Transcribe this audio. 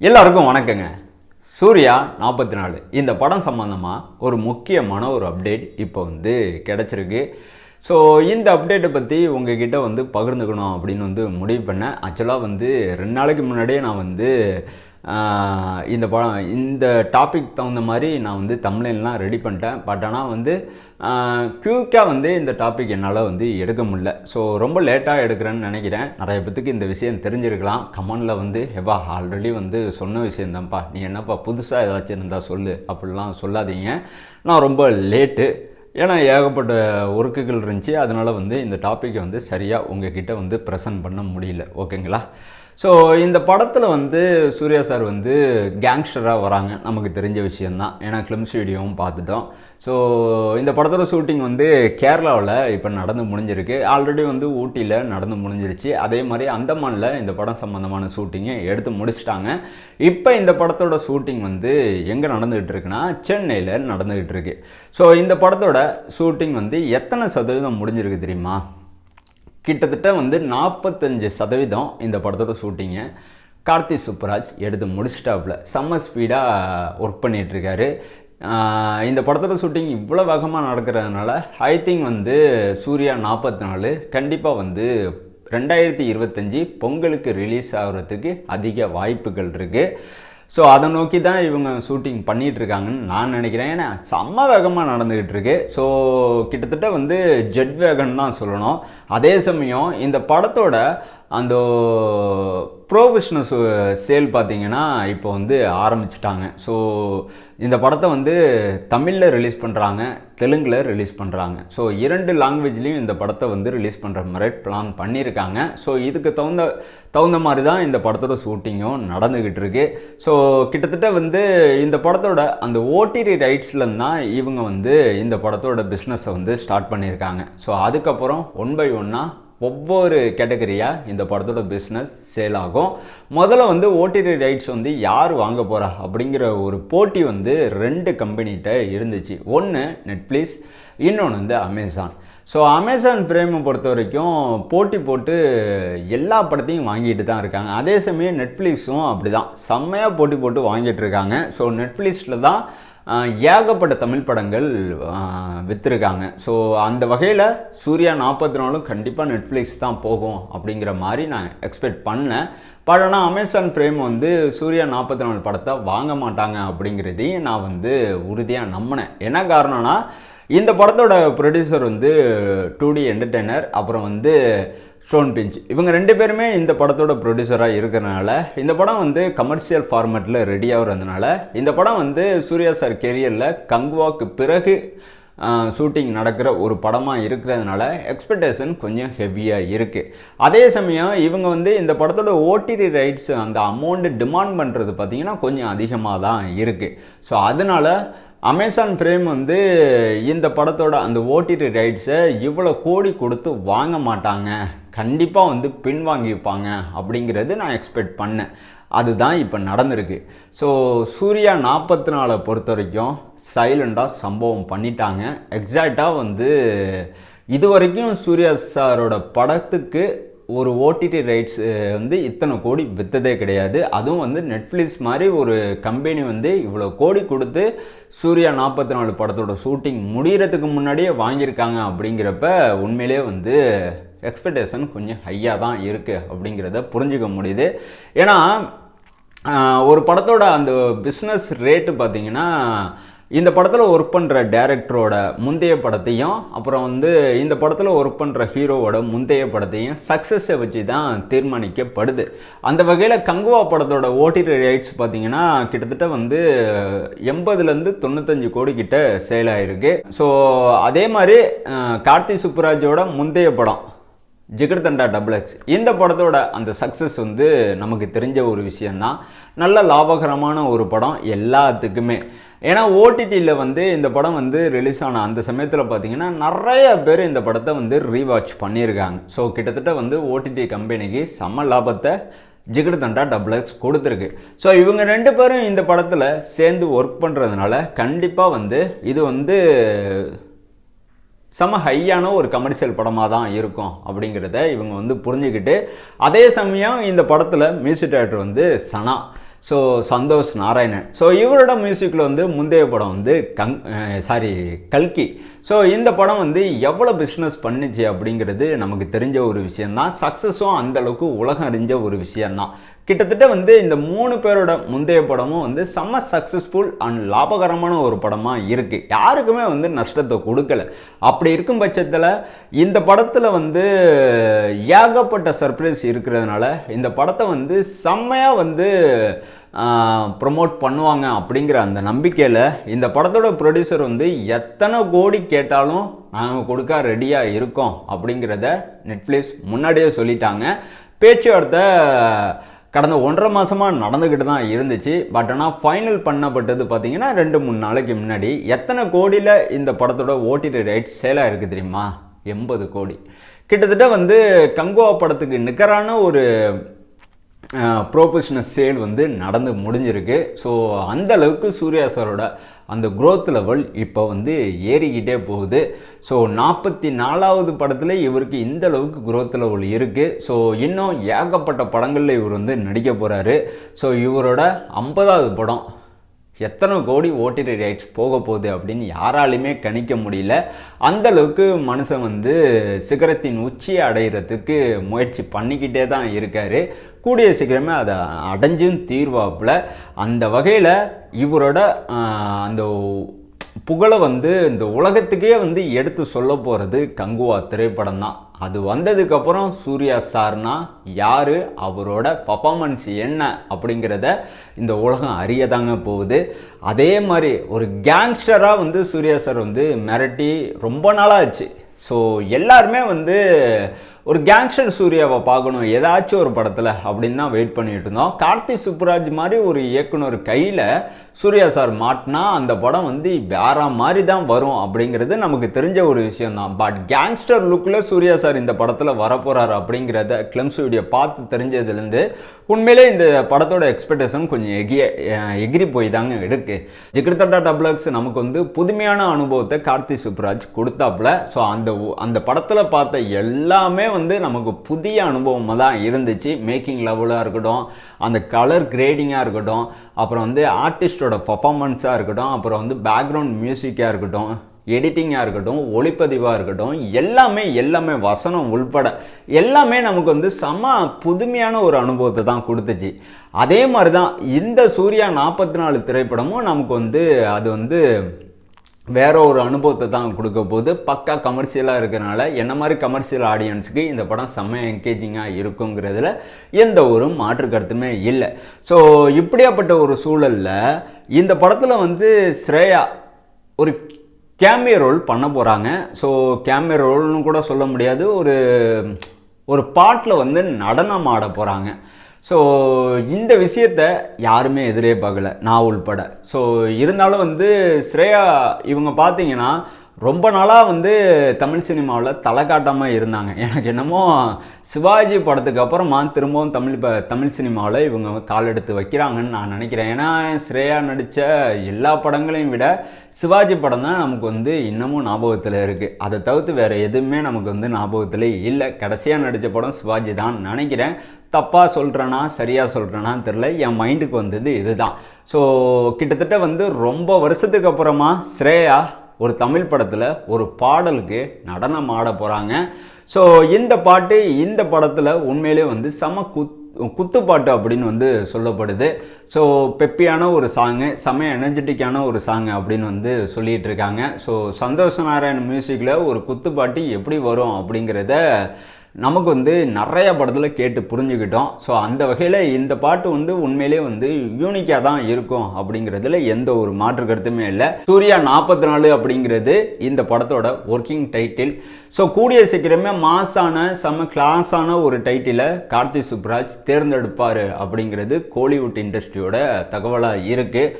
எல்லாருக்கும் வணக்கங்க. சூர்யா நாற்பத்தி நாலு இந்த படம் சம்மந்தமாக ஒரு முக்கியமான ஒரு அப்டேட் இப்போ வந்து கிடச்சிருக்கு. ஸோ இந்த அப்டேட்டை பற்றி உங்ககிட்ட வந்து பகிர்ந்துக்கணும் அப்படின்னு வந்து முடிவு பண்ணேன். ஆக்சுவலாக வந்து ரெண்டு நாளைக்கு முன்னாடியே நான் வந்து இந்த படம் இந்த டாபிக் தகுந்த மாதிரி நான் வந்து தமிழ்லாம் ரெடி பண்ணிட்டேன். பட் ஆனால் வந்து குயிக்காக வந்து இந்த டாபிக் என்னால் வந்து எடுக்க முடியல. ஸோ ரொம்ப லேட்டாக எடுக்கிறேன்னு நினைக்கிறேன். நிறைய பேத்துக்கு இந்த விஷயம் தெரிஞ்சிருக்கலாம். கமெண்டில் வந்து எவா ஆல்ரெடி வந்து சொன்ன விஷயந்தான்ப்பா நீ என்னப்பா புதுசாக ஏதாச்சும் இருந்தால் சொல்லு. அப்படிலாம் சொல்லாதீங்க. நான் ரொம்ப லேட்டு ஏன்னா ஏகப்பட்ட ஒர்க்குகள் இருந்துச்சு. அதனால் வந்து இந்த டாப்பிக்கை வந்து சரியாக உங்ககிட்ட வந்து ப்ரெசன்ட் பண்ண முடியல. ஓகேங்களா ஸோ இந்த படத்தில் வந்து சூர்யா சார் வந்து கேங்ஸ்டராக வராங்க. நமக்கு தெரிஞ்ச விஷயந்தான் ஏன்னா கிளிம்ஸ் வீடியோவும் பார்த்துட்டோம். ஸோ இந்த படத்தோட ஷூட்டிங் வந்து கேரளாவில் இப்போ நடந்து முடிஞ்சிருக்கு. ஆல்ரெடி வந்து ஊட்டியில் நடந்து முடிஞ்சிருச்சு. அதே மாதிரி அந்தமானில் இந்த படம் சம்மந்தமான ஷூட்டிங்கை எடுத்து முடிச்சிட்டாங்க. இப்போ இந்த படத்தோட ஷூட்டிங் வந்து எங்கே நடந்துகிட்டு இருக்குன்னா சென்னையில் நடந்துகிட்டு இருக்கு. ஸோ இந்த படத்தோட ஷூட்டிங் வந்து எத்தனை சதவீதம் முடிஞ்சிருக்கு தெரியுமா? கிட்டத்தட்ட வந்து நாற்பத்தஞ்சு சதவீதம் இந்த படத்தோட ஷூட்டிங்கை கார்த்தி சுப்ராஜ் எடுத்து முடிச்சிட்டாப்புல. செம்ம ஸ்பீடாக ஒர்க் பண்ணிகிட்ருக்காரு இந்த படத்தோட ஷூட்டிங் இவ்வளோ வேகமாக நடக்கிறதுனால ஐ திங்க் வந்து சூர்யா நாற்பத்தி நாலு கண்டிப்பாக வந்து ரெண்டாயிரத்தி இருபத்தஞ்சி பொங்கலுக்கு ரிலீஸ் ஆகிறதுக்கு அதிக வாய்ப்புகள் இருக்குது ஸோ அதை நோக்கி தான் இவங்க ஷூட்டிங் பண்ணிகிட்ருக்காங்கன்னு நான் நினைக்கிறேன். ஏன்னா செம்ம வேகமாக நடந்துக்கிட்டு இருக்கு ஸோ கிட்டத்தட்ட வந்து ஜெட் வேகன் தான் சொல்லணும். அதே சமயம் இந்த படத்தோட அந்த ப்ரோஃபஷனல் சேல் பார்த்தீங்கன்னா இப்போ வந்து ஆரம்பிச்சிட்டாங்க. ஸோ இந்த படத்தை வந்து தமிழில் ரிலீஸ் பண்ணுறாங்க தெலுங்கில் ரிலீஸ் பண்ணுறாங்க ஸோ இரண்டு லாங்குவேஜ்லேயும் இந்த படத்தை வந்து ரிலீஸ் பண்ணுற மாதிரி பிளான் பண்ணியிருக்காங்க. ஸோ இதுக்கு தகுந்த தகுந்த மாதிரி தான் இந்த படத்தோட ஷூட்டிங்கும் நடந்துக்கிட்டு இருக்கு. ஸோ கிட்டத்தட்ட வந்து இந்த படத்தோட அந்த ஓடிடி ரைட்ஸில் தான் இவங்க வந்து இந்த படத்தோட பிஸ்னஸை வந்து ஸ்டார்ட் பண்ணியிருக்காங்க. ஸோ அதுக்கப்புறம் ஒன் பை ஒன்னாக ஒவ்வொரு கேட்டகரியாக இந்த படத்தோட பிஸ்னஸ் சேல் ஆகும். முதல்ல வந்து ஓடிடி ரைட்ஸ் வந்து யார் வாங்க போகிறா அப்படிங்கிற ஒரு போட்டி வந்து ரெண்டு கம்பெனிகிட்ட இருந்துச்சு. ஒன்று நெட்ஃப்ளிக்ஸ் இன்னொன்று வந்து அமேசான் ஸோ அமேசான் பிரேமை பொறுத்த வரைக்கும் போட்டி போட்டு எல்லா படத்தையும் வாங்கிட்டு தான் இருக்காங்க. அதே சமயம் நெட்ஃப்ளிக்ஸும் அப்படி தான் செம்மையாக போட்டி போட்டு வாங்கிட்டு இருக்காங்க. ஸோ நெட்ஃப்ளிக்ஸில் தான் ஏகப்பட்ட தமிழ் படங்கள் விற்றுருக்காங்க ஸோ அந்த வகையில் சூர்யா நாற்பத்தி நாலும் கண்டிப்பாக நெட்ஃப்ளிக்ஸ் தான் போகும் அப்படிங்கிற மாதிரி நான் எக்ஸ்பெக்ட் பண்ணேன். பட் ஆனால் அமேசான் ஃப்ரேம் வந்து சூர்யா நாற்பத்தி நாலு படத்தை வாங்க மாட்டாங்க அப்படிங்கிறதையும் நான் வந்து உறுதியாக நம்பினேன். என்ன காரணம்னா இந்த படத்தோட ப்ரொடியூசர் வந்து டூ டி என்டர்டெய்னர் அப்புறம் வந்து ஷோன் பிஞ்ச் இவங்க ரெண்டு பேருமே இந்த படத்தோட ப்ரொடியூசராக இருக்கிறனால இந்த படம் வந்து கமர்ஷியல் ஃபார்மேட்டில் ரெடி ஆகுறதுனால இந்த படம் வந்து சூர்யா சார் கெரியரில் கங்குவாக்கு பிறகு ஷூட்டிங் நடக்கிற ஒரு படமாக இருக்கிறதுனால எக்ஸ்பெக்டேஷன் கொஞ்சம் ஹெவியாக இருக்குது அதே சமயம் இவங்க வந்து இந்த படத்தோட ஓடிடி ரைட்ஸ் அந்த அமௌண்ட்டு டிமாண்ட் பண்ணுறது பார்த்திங்கன்னா கொஞ்சம் அதிகமாக தான் இருக்குது ஸோ அதனால அமேசான் ஃப்ரேம் வந்து இந்த படத்தோட அந்த ஓடிடி ரைட்ஸை இவ்வளோ கோடி கொடுத்து வாங்க மாட்டாங்க. கண்டிப்பாக வந்து பின்வாங்கிப்பாங்க அப்படிங்கிறது நான் எக்ஸ்பெக்ட் பண்ணேன். அதுதான் இப்போ நடந்திருக்கு. ஸோ சூர்யா நாற்பத்தி நாலை பொறுத்த வரைக்கும் சைலண்டாக சம்பவம் பண்ணிட்டாங்க. எக்ஸாக்டாக வந்து இது வரைக்கும் சூர்யா சாரோட படத்துக்கு ஒரு ஓடிடி ரைட்ஸ் வந்து இத்தனை கோடி விற்றதே கிடையாது. அதுவும் வந்து நெட்ஃப்ளிக்ஸ் மாதிரி ஒரு கம்பெனி வந்து இவ்வளோ கோடி கொடுத்து சூர்யா நாற்பத்தி நாலு படத்தோட ஷூட்டிங் முடிகிறதுக்கு முன்னாடியே வாங்கியிருக்காங்க அப்படிங்கிறப்ப உண்மையிலே வந்து எக்ஸ்பெக்டேஷன் கொஞ்சம் ஹையாக தான் இருக்குது அப்படிங்கிறத புரிஞ்சுக்க முடியுது. ஏன்னா ஒரு படத்தோட அந்த பிஸ்னஸ் ரேட்டு பார்த்தீங்கன்னா இந்த படத்தில் ஒர்க் பண்ணுற டேரக்டரோட முந்தைய படத்தையும் அப்புறம் வந்து இந்த படத்தில் ஒர்க் பண்ணுற ஹீரோவோட முந்தைய படத்தையும் சக்ஸஸை வச்சு தான் தீர்மானிக்கப்படுது. அந்த வகையில் கங்குவா படத்தோட ஓடிடி ரைட்ஸ் பார்த்தீங்கன்னா கிட்டத்தட்ட வந்து எண்பதுலேருந்து தொண்ணூத்தஞ்சு கோடி கிட்ட சேல் ஆயிருக்கு. ஸோ அதே மாதிரி கார்த்தி சுப்புராஜோட முந்தைய படம் ஜிகர்தண்டா டபுள் எக்ஸ் இந்த படத்தோட அந்த சக்ஸஸ் வந்து நமக்கு தெரிஞ்ச ஒரு விஷயந்தான் நல்ல லாபகரமான ஒரு படம் எல்லாத்துக்குமே. ஏன்னா ஓடிடியில் வந்து இந்த படம் வந்து ரிலீஸ் ஆன அந்த சமயத்தில் பார்த்தீங்கன்னா நிறைய பேர் இந்த படத்தை வந்து ரீவாட்ச் பண்ணியிருக்காங்க. ஸோ கிட்டத்தட்ட வந்து ஓடிடி கம்பெனிக்கு செம்ம லாபத்தை ஜிகர்தண்டா டபுள் எக்ஸ் கொடுத்துருக்கு. ஸோ இவங்க ரெண்டு பேரும் இந்த படத்தில் சேர்ந்து ஒர்க் பண்ணுறதுனால கண்டிப்பாக வந்து இது வந்து செம ஹையான ஒரு கமர்ஷியல் படமாக தான் இருக்கும் அப்படிங்கிறத இவங்க வந்து புரிஞ்சுக்கிட்டு அதே சமயம் இந்த படத்தில் மியூசிக் டைரக்டர் வந்து சனா. ஸோ சந்தோஷ் நாராயணன். ஸோ இவரோட மியூசிக்கில் வந்து முந்தைய படம் வந்து கங் சாரி கல்கி. ஸோ இந்த படம் வந்து எவ்வளோ பிஸ்னஸ் பண்ணுச்சு அப்படிங்கிறது நமக்கு தெரிஞ்ச ஒரு விஷயந்தான் சக்ஸஸும் அந்த அளவுக்கு உலகம் அறிஞ்ச ஒரு விஷயந்தான் கிட்டத்தட்ட வந்து இந்த மூணு பேரோட முந்தைய படமும் வந்து செம்ம சக்ஸஸ்ஃபுல் அண்ட் லாபகரமான ஒரு படமாக இருக்குது யாருக்குமே வந்து நஷ்டத்தை கொடுக்கல. அப்படி இருக்கும் பட்சத்தில் இந்த படத்தில் வந்து ஏகப்பட்ட சர்ப்ரைஸ் இருக்கிறதுனால இந்த படத்தை வந்து செம்மையாக வந்து ப்ரொமோட் பண்ணுவாங்க அப்படிங்கிற அந்த நம்பிக்கையில் இந்த படத்தோட ப்ரொடியூசர் வந்து எத்தனை கோடி கேட்டாலும் நாங்கள் கொடுக்க ரெடியாக இருக்கோம் அப்படிங்கிறத நெட்ஃப்ளிக்ஸ் முன்னாடியே சொல்லிட்டாங்க. பேச்சுவார்த்தை கடந்த ஒன்றரை மாதமாக நடந்துக்கிட்டு தான் இருந்துச்சு. பட் ஆனால் ஃபைனல் பண்ணப்பட்டது பார்த்தீங்கன்னா ரெண்டு மூணு நாளைக்கு முன்னாடி எத்தனை கோடியில் இந்த படத்தோட ஓடிடி ரைட்ஸ் சேலாக இருக்குது தெரியுமா? எண்பது கோடி. கிட்டத்தட்ட வந்து கங்குவா படத்துக்கு நிகரான ஒரு ப்ரோபோஷனல் சேல் வந்து நடந்து முடிஞ்சிருக்கு. ஸோ அந்த அளவுக்கு சூர்யா சாரோட அந்த க்ரோத் லெவல் இப்போ வந்து ஏறிக்கிட்டே போகுது. ஸோ நாற்பத்தி நாலாவது படத்தில் இவருக்கு இந்த அளவுக்கு growth லெவல் இருக்குது ஸோ இன்னும் ஏகப்பட்ட படங்களில் இவர் வந்து நடிக்க போகிறாரு ஸோ இவரோட ஐம்பதாவது படம் எத்தனை கோடி ஓடிடி ரைட்ஸ் போக போகுது அப்படின்னு யாராலையுமே கணிக்க முடியல. அந்த அளவுக்கு மனுஷன் வந்து சிகரத்தின் உச்சியை அடைகிறதுக்கு முயற்சி பண்ணிக்கிட்டே தான் இருக்காரு. கூடிய சீக்கிரமே அதை அடைஞ்சும் தீர்வாப்புல. அந்த வகையில் இவரோட அந்த புகழை வந்து இந்த உலகத்துக்கே வந்து எடுத்து சொல்ல போகிறது கங்குவா திரைப்படம் தான். அது வந்ததுக்கப்புறம் சூர்யா சார்னா யார் அவரோட பர்ஃபாமன்ஸ் என்ன அப்படிங்கிறத இந்த உலகம் அறியதாங்க போகுது. அதே மாதிரி ஒரு கேங்ஸ்டராக வந்து சூர்யா சார் வந்து மிரட்டி ரொம்ப நாளாச்சு. ஸோ எல்லாருமே வந்து ஒரு கேங்ஸ்டர் சூர்யாவை பார்க்கணும் ஏதாச்சும் ஒரு படத்தில் அப்படின்னு தான் வெயிட் பண்ணிட்டு இருந்தோம். கார்த்தி சுப்புராஜ் மாதிரி ஒரு இயக்குனர் கையில் சூர்யா சார் மாட்டினா அந்த படம் வந்து வேற மாதிரி தான் வரும் அப்படிங்கிறது நமக்கு தெரிஞ்ச ஒரு விஷயம் தான் பட் கேங்ஸ்டர் லுக்கில் சூர்யா சார் இந்த படத்தில் வரப்போகிறார் அப்படிங்கிறத கிளம்ஸ் வீடியோ பார்த்து தெரிஞ்சதுலேருந்து உண்மையிலே இந்த படத்தோட எக்ஸ்பெக்டேஷன் கொஞ்சம் எகிய எகிரி போய் தாங்க இருக்குது ஜிகிர்தட்டா டப்ளக்ஸ் நமக்கு வந்து புதுமையான அனுபவத்தை கார்த்தி சுப்ராஜ் கொடுத்தாப்புல. ஸோ அந்த அந்த படத்தில் பார்த்த எல்லாமே வந்து நமக்கு புதிய அனுபவமாக தான் இருந்துச்சு. மேக்கிங் லெவலாக இருக்கட்டும் அந்த கலர் கிரேடிங்காக இருக்கட்டும் அப்புறம் வந்து ஆர்டிஸ்டோட பர்ஃபாமன்ஸாக இருக்கட்டும் அப்புறம் வந்து பேக்ரவுண்ட் மியூசிக்காக இருக்கட்டும் எடிட்டிங்காக இருக்கட்டும் ஒளிப்பதிவாக இருக்கட்டும் எல்லாமே எல்லாமே வசனம் உள்பட எல்லாமே நமக்கு வந்து செம புதுமையான ஒரு அனுபவத்தை தான் கொடுத்துச்சு. அதே மாதிரி தான் இந்த சூர்யா நாற்பத்தி நாலு திரைப்படமும் நமக்கு வந்து அது வந்து வேற ஒரு அனுபவத்தை தான் கொடுக்க போது பக்கா கமர்ஷியலாக இருக்கிறனால என்ன மாதிரி கமர்ஷியல் ஆடியன்ஸுக்கு இந்த படம் செம்ம என்கேஜிங்காக இருக்குங்கிறதுல எந்த ஒரு மாற்று கருத்துமே இல்லை. ஸோ இப்படியாப்பட்ட ஒரு சூழலில் இந்த படத்தில் வந்து ஸ்ரேயா ஒரு கேமிய ரோல் பண்ண போகிறாங்க ஸோ கேமிய ரோல்னு கூட சொல்ல முடியாது. ஒரு ஒரு பாட்டில் வந்து நடனம் ஆட போகிறாங்க ஸோ இந்த விஷயத்த யாருமே எதிரே பார்க்கல. நான் உள்பட. ஸோ இருந்தாலும் வந்து ஸ்ரேயா இவங்க பார்த்தீங்கன்னா ரொம்ப நாளாக வந்து தமிழ் சினிமாவில் தலை காட்டாமல் இருந்தாங்க. எனக்கு என்னமோ சிவாஜி படத்துக்கு அப்புறமா திரும்பவும் தமிழ் ப தமிழ் சினிமாவில் இவங்க கால் எடுத்து வைக்கிறாங்கன்னு நான் நினைக்கிறேன். ஏன்னா ஸ்ரேயா நடித்த எல்லா படங்களையும் விட சிவாஜி படம் தான் நமக்கு வந்து இன்னமும் ஞாபகத்தில் இருக்குது அதை தவிர்த்து வேறு எதுவுமே நமக்கு வந்து ஞாபகத்தில் இல்லை. கடைசியாக நடித்த படம் சிவாஜி தான் நினைக்கிறேன். தப்பாக சொல்கிறேனா சரியாக சொல்கிறேனான்னு தெரில என் மைண்டுக்கு வந்தது இதுதான். ஸோ கிட்டத்தட்ட வந்து ரொம்ப வருஷத்துக்கு அப்புறமா ஸ்ரேயா ஒரு தமிழ் படத்தில் ஒரு பாடலுக்கு நடனம் ஆட போகிறாங்க ஸோ இந்த பாட்டு இந்த படத்தில் உண்மையிலே வந்து செம குத் குத்துப்பாட்டு அப்படின்னு வந்து சொல்லப்படுது. ஸோ பெப்பியான ஒரு சாங்கு செம எனர்ஜெட்டிக்கான ஒரு சாங் அப்படின்னு வந்து சொல்லிகிட்டு இருக்காங்க. ஸோ சந்தோஷ நாராயண் மியூசிக்கில் ஒரு குத்துப்பாட்டு எப்படி வரும் அப்படிங்கிறத நமக்கு வந்து நிறைய படத்தில் கேட்டு புரிஞ்சுக்கிட்டோம். ஸோ அந்த வகையில் இந்த பாட்டு வந்து உண்மையிலே வந்து யூனிக்காக தான் இருக்கும் அப்படிங்கிறதுல எந்த ஒரு மாற்று கருத்துமே இல்லை. சூர்யா நாற்பத்தி நாலு அப்படிங்கிறது இந்த படத்தோட ஒர்க்கிங் டைட்டில் ஸோ கூடிய சீக்கிரமே மாசான செம கிளாஸான ஒரு டைட்டிலை கார்த்தி சுப்ராஜ் தேர்ந்தெடுப்பார் அப்படிங்கிறது கோலிவுட் இண்டஸ்ட்ரியோட தகவலாக இருக்குது